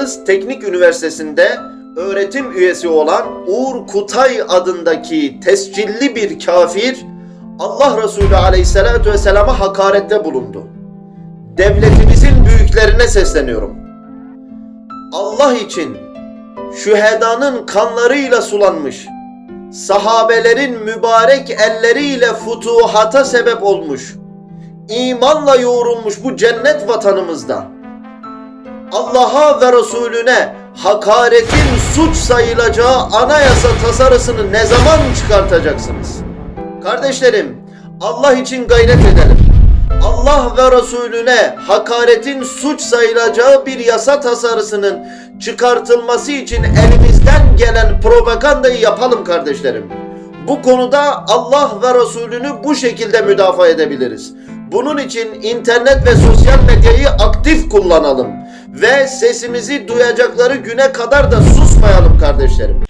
Yıldız Teknik Üniversitesi'nde öğretim üyesi olan Uğur Kutay adındaki tescilli bir kafir Allah Resulü Aleyhisselatü Vesselam'a hakarette bulundu. Devletimizin büyüklerine sesleniyorum. Allah için şühedanın kanlarıyla sulanmış, sahabelerin mübarek elleriyle futuhata sebep olmuş, imanla yoğrulmuş bu cennet vatanımızda Allah'a ve Resulüne hakaretin suç sayılacağı anayasa tasarısını ne zaman çıkartacaksınız? Kardeşlerim, Allah için gayret edelim. Allah ve Resulüne hakaretin suç sayılacağı bir yasa tasarısının çıkartılması için elimizden gelen propagandayı yapalım kardeşlerim. Bu konuda Allah ve Resulünü bu şekilde müdafaa edebiliriz. Bunun için internet ve sosyal medyayı aktif kullanalım ve sesimizi duyacakları güne kadar da susmayalım kardeşlerim.